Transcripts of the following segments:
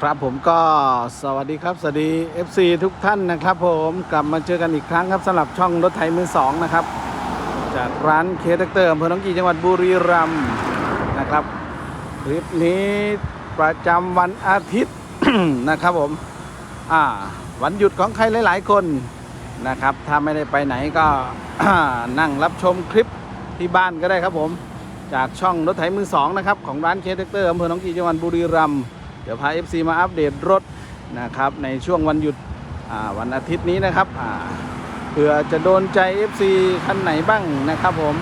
ครับผมก็สวัสดีครับ สวัสดี FC ทุกท่านนะครับผมกลับมาเจอกันอีกครั้งครับสำหรับช่องรถไถมือสองนะครับ จากร้านเคสเตอร์อำเภอหนองกี่จังหวัดบุรีรัมย์นะครับคลิปนี้ประจำวันอาทิตย์ นะครับผมอ่าวันหยุดของใครหลาย ๆ คนนะครับ ถ้าไม่ได้ไปไหนก็นั่งรับชมคลิปที่บ้านก็ได้ครับผม จากช่องรถไถมือสองนะครับของร้านเคสเตอร์อำเภอหนองกี่จังหวัดบุรีรัมย์ เดี๋ยวพา FC มาอัปเดตรถนะครับในช่วงวันหยุดวันอาทิตย์นี้นะครับเผื่อจะโดนใจ FC คันไหนบ้างนะครับผม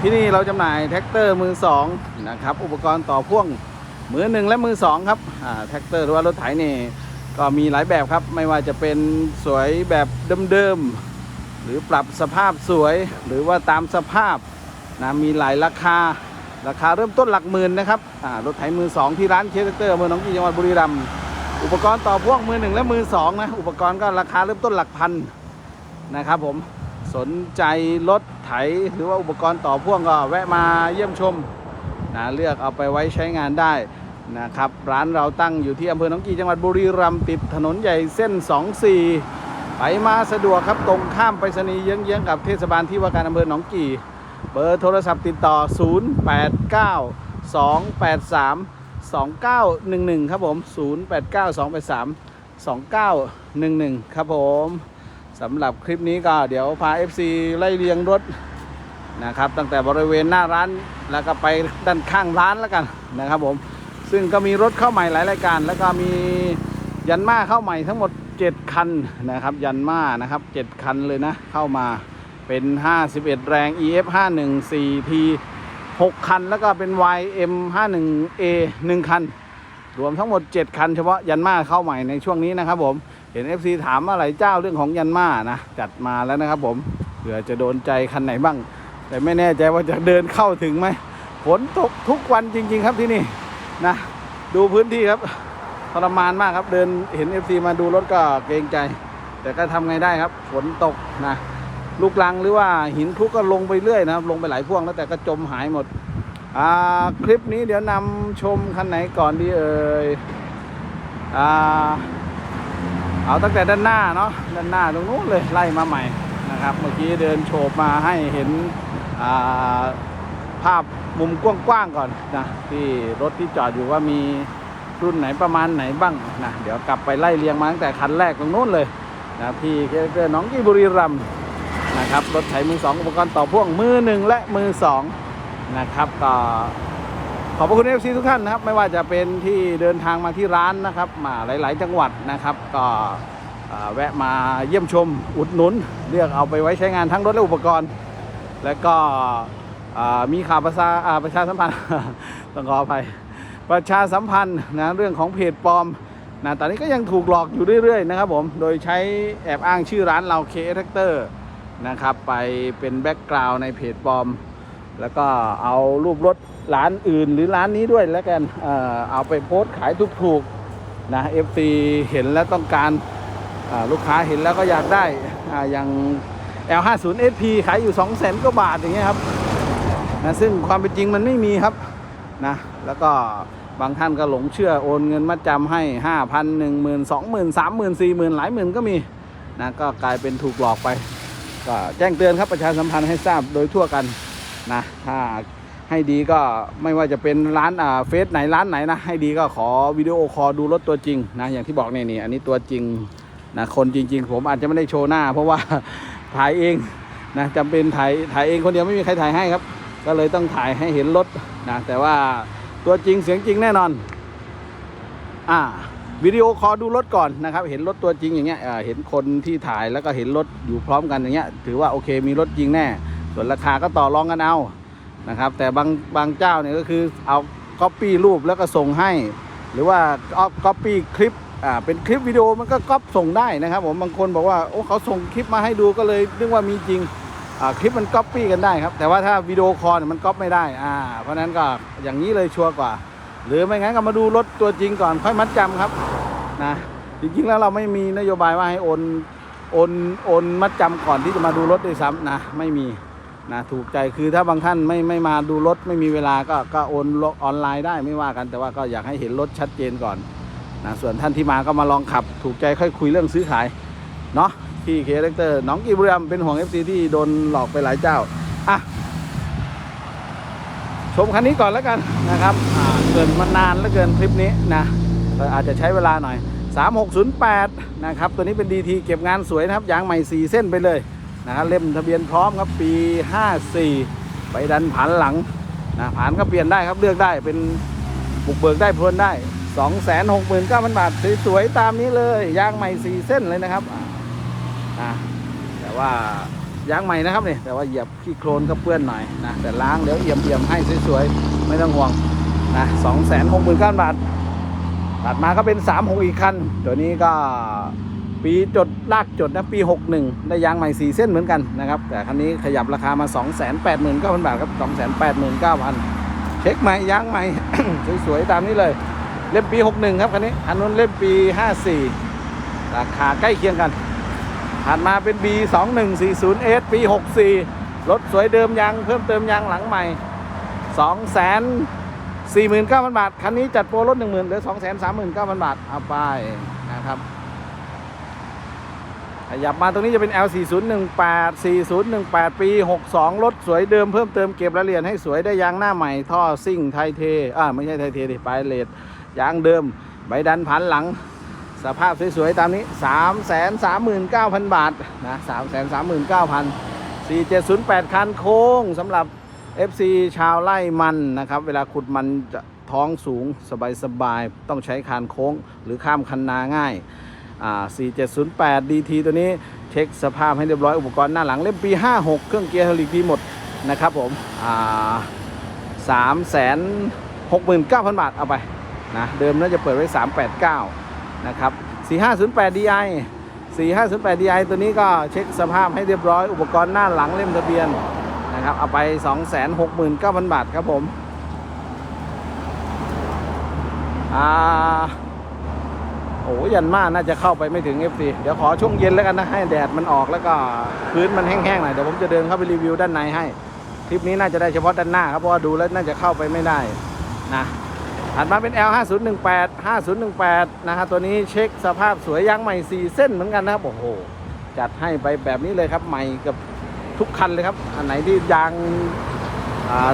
ที่นี่เราจำหน่ายแท็กเตอร์มือสองนะครับอุปกรณ์ต่อพ่วงมือหนึ่งและมือสองครับแท็กเตอร์หรือว่ารถไถนี่ก็มีหลายแบบครับ ไม่ว่าจะเป็นสวยแบบเดิมๆหรือปรับสภาพสวยหรือว่าตามสภาพนะมีหลายราคา ราคาเริ่มต้นหลักหมื่นนะครับรถไถมือ2ที่ร้านเคสเตอร์เมืองหนองกี่จังหวัดบุรีรัมย์อุปกรณ์ต่อพ่วงมือหนึ่งและมือสองนะอุปกรณ์ก็ราคาเริ่มต้นหลักพันนะครับผมสนใจรถไถหรือว่าอุปกรณ์ต่อพ่วงก็แวะมาเยี่ยมชมนะเลือกเอาไปไว้ใช้งานได้นะครับร้านเราตั้งอยู่ที่อำเภอหนองกี่จังหวัดบุรีรัมย์ติดถนนใหญ่เส้น 24 ไปมาสะดวกครับตรงข้ามไปรษณีย์เยื้องๆกับเทศบาลที่ว่าการอำเภอหนองกี่ เบอร์โทรศัพท์ติดต่อ 089 283 2911 ครับผม 089 283 2911 ครับผมสำหรับคลิปนี้ก็เดี๋ยวพา FC ไล่เรียงรถนะครับ ตั้งแต่บริเวณหน้าร้านแล้วก็ไปด้านข้างร้านแล้วกันนะครับผม ซึ่งก็มีรถเข้าใหม่หลายรายการ แล้วก็มียันมาเข้าใหม่ทั้งหมด 7 คันนะครับ ยันมานะครับ 7 คันเลยนะเข้ามา เป็น 51 แรง EF 51 4T 6 คัน แล้วก็เป็น YM 51A 1 คัน รวมทั้งหมด 7 คัน เฉพาะยันมาเข้าใหม่ในช่วงนี้นะครับผม เห็น FC ถามอะไรเจ้าเรื่องของยันมานะ จัดมาแล้วนะครับผมเผื่อจะโดนใจคันไหนบ้าง แต่ไม่แน่ใจว่าจะเดินเข้าถึงไหมฝนตกทุกวันจริง ๆ ครับที่นี่นะ ดูพื้นที่ครับทรมานมากครับเดินเห็น FC มาดูรถก็เกรงใจ แต่ก็ทำไงได้ครับฝนตกนะ ลูกลังหรือว่าหินคลุกก็ลงไปเรื่อยนะครับ ลงไปหลายพ่วงแล้วแต่ก็จมหายหมด อ่าคลิปนี้เดี๋ยวนำชมคันไหนก่อนดีเอ่ยอ่าเอาตั้งแต่ด้านหน้าเนาะด้านหน้าตรงนู้นเลยไล่มาใหม่นะครับ เมื่อกี้เดินโฉบมาให้เห็นอ่าภาพมุมกว้างๆก่อนนะที่รถที่จอดอยู่ว่ามีรุ่นไหนประมาณไหนบ้างนะเดี๋ยวกลับไปไล่เรียงมาตั้งแต่คันแรกตรงนู้นเลยนะที่เคเกอร์น้องกีบุรีรัมย์ นะครับรถไถมือสองอุปกรณ์ต่อพ่วงมือหนึ่งและมือสองนะครับก็ขอบพระคุณเอฟซีทุกท่านนะครับ ไม่ว่าจะเป็นที่เดินทางมาที่ร้านนะครับ มาหลาย ๆ จังหวัดนะครับ ก็แวะมาเยี่ยมชมอุดหนุน เลือกเอาไปไว้ใช้งานทั้งรถและอุปกรณ์ และก็มีข่าวประชาอ่าประชาสัมพันธ์ต้องขออภัยประชาสัมพันธ์นะเรื่องของเพจปลอมนะตอนนี้ก็ยังถูกหลอกอยู่เรื่อย ๆ นะครับผม โดยใช้แอบอ้างชื่อร้านเราเคแท็กเตอร์ นะครับ ไปเป็นแบ็กกราวน์ในเพจปลอม แล้วก็เอารูปรถร้านอื่นหรือร้านนี้ด้วยแล้วกันเอ่อเอาไปโพสต์ขายถูกๆนะ FC เห็นแล้วต้องการลูกค้าเห็นแล้วก็อยากได้อ่าอย่าง L50 SP ขายอยู่ 2 0 0 0 0 0กว่าบาทอย่างเงี้ยครับนะซึ่งความเป็นจริงมันไม่มีครับนะแล้วก็บางท่านก็หลงเชื่อโอนเงินมาจำให้ 5,000 10,000 20,000 30,000 40,000หลายหมื่นก็มีนะก็กลายเป็นถูกหลอกไป ก็แจ้งเตือนครับประชาสัมพันธ์ให้ทราบโดยทั่วกันนะถ้าให้ดีก็ไม่ว่าจะเป็นร้านอ่าเฟซไหนร้านไหนนะให้ดีก็ขอวิดีโอคอลดูรถตัวจริงนะอย่างที่บอกเนี่ยนี่อันนี้ตัวจริงนะคนจริง ๆ ผมอาจจะไม่ได้โชว์หน้า เพราะว่าถ่ายเองนะจำเป็นถ่ายถ่ายเองคนเดียวไม่มีใครถ่ายให้ครับ ก็เลยต้องถ่ายให้เห็นรถนะแต่ว่าตัวจริงเสียงจริงแน่นอน อ่า วิดีโอคอลดูรถก่อนนะครับ เห็นรถตัวจริงอย่างเงี้ยเห็นคนที่ถ่ายแล้วก็เห็นรถอยู่พร้อมกันอย่างเงี้ย ถือว่าโอเคมีรถจริงแน่ ส่วนราคาก็ต่อรองกันเอานะครับ แต่บางบางเจ้าเนี่ยก็คือเอาก๊อปปี้รูปแล้วก็ส่งให้ หรือว่าก๊อปปี้คลิปอ่าเป็นคลิปวิดีโอมันก็ก๊อปส่งได้นะครับผมบางคนบอกว่าโอ้เขาส่งคลิปมาให้ดูก็เลยนึกว่ามีจริงอ่าคลิปมันก๊อปปี้กันได้ครับแต่ว่าถ้าวิดีโอคอลเนี่ยมันก๊อปไม่ได้อ่าเพราะนั้นก็อย่างนี้เลยชัวร์กว่า หรือไม่งั้นก็มาดูรถตัวจริงก่อนค่อยมัดจำครับนะจริงๆแล้วเราไม่มีนโยบายว่าให้โอนโอนโอนมัดจำก่อนที่จะมาดูรถด้วยซ้ำนะไม่มีนะถูกใจคือถ้าบางท่านไม่ไม่มาดูรถไม่มีเวลาก็ก็โอนออนไลน์ได้ไม่ว่ากัน แต่ว่าก็อยากให้เห็นรถชัดเจนก่อนนะส่วนท่านที่มาก็มาลองขับ ถูกใจค่อยคุยเรื่องซื้อขายเนาะที่เคเล็กเตอร์น้องกีบุรีรัมเป็นห่วง FC ที่โดนหลอกไปหลายเจ้า ชมคันนี้ก่อนแล้วกันนะครับเกินมานานแล้วเกินคลิปนี้นะอาจจะใช้เวลาหน่อย 3608 นะครับ ตัวนี้เป็น DT เก็บงานสวยนะครับยางใหม่ 4 เส้นไปเลยนะครับเล่มทะเบียนพร้อมครับปี 54 ไปดันผันหลังนะผันก็เปลี่ยนได้ครับเลือกได้เป็นบุกเบิกได้พรวนได้ 269,000 บาทสวยๆตามนี้เลยยางใหม่ 4 เส้นเลยนะครับแต่ว่า ยางใหม่นะครับเนี่ยแต่ว่าเหยียบขี้โคลนก็เปื้อนหน่อยนะแต่ล้างเดี๋ยวเอี่ยมเอี่ยมให้สวยๆไม่ต้องห่วงนะ269,000บาทตัดมาก็เป็น3 6อีกคันตัวนี้ก็ปีจดลากจดนะปี 61 ได้ยางใหม่ 4 เส้นเหมือนกันนะครับ แต่คันนี้ขยับราคามา 289,000 บาทครับ289,000 เช็คใหม่ยางใหม่ สวยๆ ตามนี้เลย เล่มปี 61 ครับคันนี้อันนู้นเล่มปี 54 ราคาใกล้เคียงกัน ถัดมาเป็น B 2 1 4 0 S ปี 64 รถสวยเดิมยางเพิ่มเติมยางหลังใหม่ 249,000 บาท คันนี้จัดโปรลด10,000เหลือ 239,000 บาท เอาไปนะครับ ขยับมาตรงนี้จะเป็น L 4018 4018 ปี 62 รถสวยเดิมเพิ่มเติมเก็บรายละเอียดให้สวยได้ยางหน้าใหม่ ท่อซิ่งไทเท อ่าไม่ใช่ไทเทดิปลายเลดยางเดิม ใบดันผันหลัง สภาพสวยๆ ตามนี้ 339,000 บาทนะ339,000 4708 คันโค้งสำหรับ FC ชาวไร่มันนะครับ เวลาขุดมันจะท้องสูงสบายๆ ต้องใช้คานโค้งหรือข้ามคันนาง่ายอ่า4708 DT ตัวนี้เช็คสภาพให้เรียบร้อยอุปกรณ์หน้าหลังเล่มปี 56 เครื่องเกียร์ไฮดรอลิกดีหมดนะครับผมอ่า369,000 บาทเอาไปนะเดิมน่าจะเปิดไว้ 389 นะครับ 4508 DI 4508 DI ตัวนี้ก็เช็คสภาพให้เรียบร้อยอุปกรณ์หน้าหลังเล่มทะเบียนนะครับเอาไป 269,000 บาทครับผมอ่าโอ้ยันมาน่าจะเข้าไปไม่ถึง FC เดี๋ยวขอช่วงเย็นแล้วกันนะ ให้แดดมันออกแล้วก็พื้นมันแห้งๆหน่อยเดี๋ยวผมจะเดินเข้าไปรีวิวด้านในให้ คลิปนี้น่าจะได้เฉพาะด้านหน้าครับเพราะว่าดูแล้วน่าจะเข้าไปไม่ได้นะ ถัดมาเป็น L 5018 5018นะฮะตัวนี้เช็คสภาพสวยยางใหม่ 4 เส้นเหมือนกันนะครับโอ้โห จัดให้ไปแบบนี้เลยครับใหม่กับทุกคันเลยครับ อันไหนที่ยาง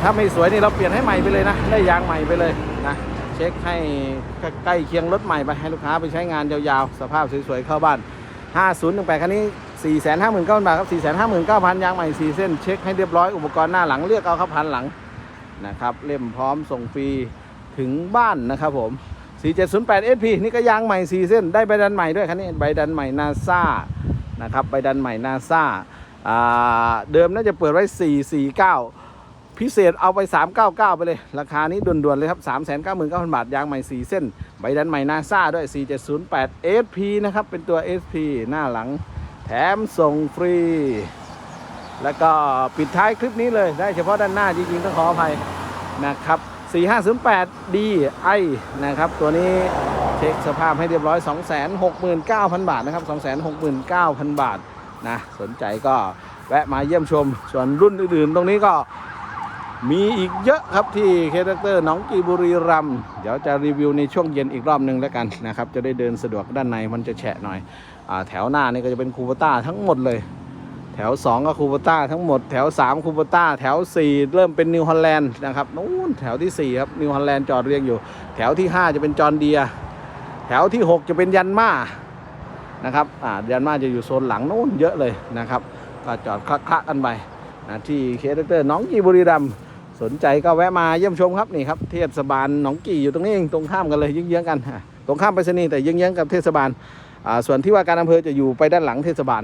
ถ้าไม่สวยนี่เราเปลี่ยนให้ใหม่ไปเลยนะ ได้ยางใหม่ไปเลยนะเช็คให้ใกล้เคียงรถใหม่ไปให้ลูกค้าไปใช้งานยาวๆ สภาพสวยๆเข้าบ้าน 5018 คันนี้ 459,000 บาทครับ 459,000 ยางใหม่ 4 เส้น เช็คให้เรียบร้อยอุปกรณ์หน้าหลังเลือกเอาครับพันหลังนะครับเล่มพร้อมส่งฟรี ถึงบ้านนะครับผม 4708 SP นี่ก็ยางใหม่ 4 เส้น ได้ใบดันใหม่ด้วยคันนี้ใบดันใหม่นาซานะครับใบดันใหม่นาซาเดิมน่าจะเปิดไว้ 449 พิเศษเอาไป 399 ไปเลย ราคานี้ด่วนๆเลยครับ 399,000 บาท ยางใหม่ 4 เส้น ใบดันใหม่นาซาด้วย 4708 SP นะครับ เป็นตัว SP หน้าหลัง แถมส่งฟรี แล้วก็ปิดท้ายคลิปนี้เลย ได้เฉพาะด้านหน้าจริงๆต้องขออภัยนะครับ 4508 DI นะครับ ตัวนี้เช็คสภาพให้เรียบร้อย 269,000 บาทนะครับ 269,000 บาทนะสนใจก็แวะมาเยี่ยมชม ส่วนรุ่นอื่นๆ ตรงนี้ก็มีอีกเยอะครับที่เคเตอร์น้องกีบุรีรัมเดี๋ยวจะรีวิวในช่วงเย็นอีกรอบหนึ่งแล้วกันนะครับ จะได้เดินสะดวกด้านในมันจะแฉะหน่อยอแถวหน้านี่ก็จะเป็นคูปต้าทั้งหมดเลย แถว 2 ก็คูปต้าทั้งหมดแถว 3คูปต้าแถว 4 เริ่มเป็นนิวฮอลแลนด์นะครับนู้นแถวที่ 4 ครับนิวฮอลแลนด์จอดเรียงอยู่ แถวที่ 5 จะเป็นจอร์เดีย แถวที่ 6 จะเป็นยันมานะครับอ่าเดียนมาจะอยู่โซนหลังนู้นเยอะเลยนะครับก็จอดคละกันไปนะที่เคเตอร์น้องกีบุรีรัมสนใจก็แวะมาเยี่ยมชมครับนี่ครับเทศบาลหนองกี่อยู่ตรงนี้เองตรงข้ามกันเลยเยื้องๆกัน ตรงข้ามไปรษณีย์แต่เยื้องๆกับเทศบาลอ่าส่วนที่ว่าการอำเภอจะอยู่ไปด้านหลังเทศบาล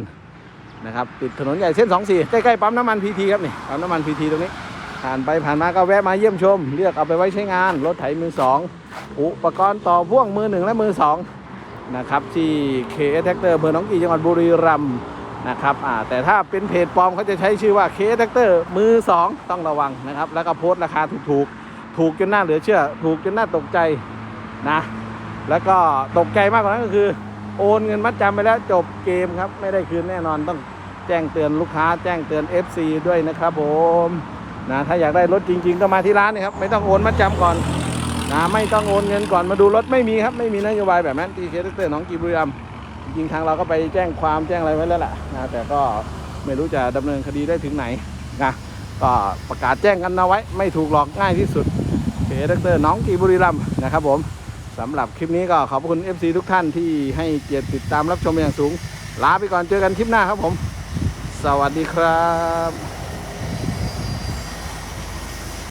นะครับติดถนนใหญ่เส้น 24 ใกล้ๆปั๊มน้ำมันพีทีครับนี่ปั๊มน้ำมันพีทีตรงนี้ ผ่านไปผ่านมาก็แวะมาเยี่ยมชม เลือกเอาไปไว้ใช้งาน รถไถมือสองอุปกรณ์ต่อพ่วงมือหนึ่งและมือสองนะครับที่เคเท็กเตอร์อำเภอหนองกี่จังหวัดบุรีรัมย์นะครับแต่ถ้าเป็นเพจปลอมเขาจะใช้ชื่อว่าเคเท็กเตอร์มือสองต้องระวังนะครับ แล้วก็โพสต์ราคาถูกๆ ถูกจนน่าเหลือเชื่อ ถูกจนน่าตกใจนะแล้วก็ตกใจมากกว่านั้นก็คือ โอนเงินมัดจำไปแล้วจบเกมครับ ไม่ได้คืนแน่นอนต้อง แจ้งเตือนลูกค้าแจ้งเตือน FC ด้วยนะครับผมนะถ้าอยากได้รถจริง ๆ ก็มาที่ร้านนี่ครับ ไม่ต้องโอนมัดจำก่อนนะไม่ต้องโอนเงินก่อนมาดูรถไม่มีครับไม่มีนโยบายแบบนั้นที่เคสเตอร์น้องกีบุรีรัมจริงทางเราก็ไปแจ้งความแจ้งอะไรไว้แล้วแหละนะแต่ก็ไม่รู้จะดำเนินคดีได้ถึงไหนนะก็ประกาศแจ้งกันเอาไว้ ไม่ถูกหลอกง่ายที่สุดเคสเตอร์น้องกีบุรีรัมนะครับผมสำหรับคลิปนี้ก็ขอบคุณ FC ทุกท่านที่ให้เกียรติติดตามรับชมอย่างสูง ลาไปก่อนเจอกันคลิปหน้าครับผม สวัสดีครับ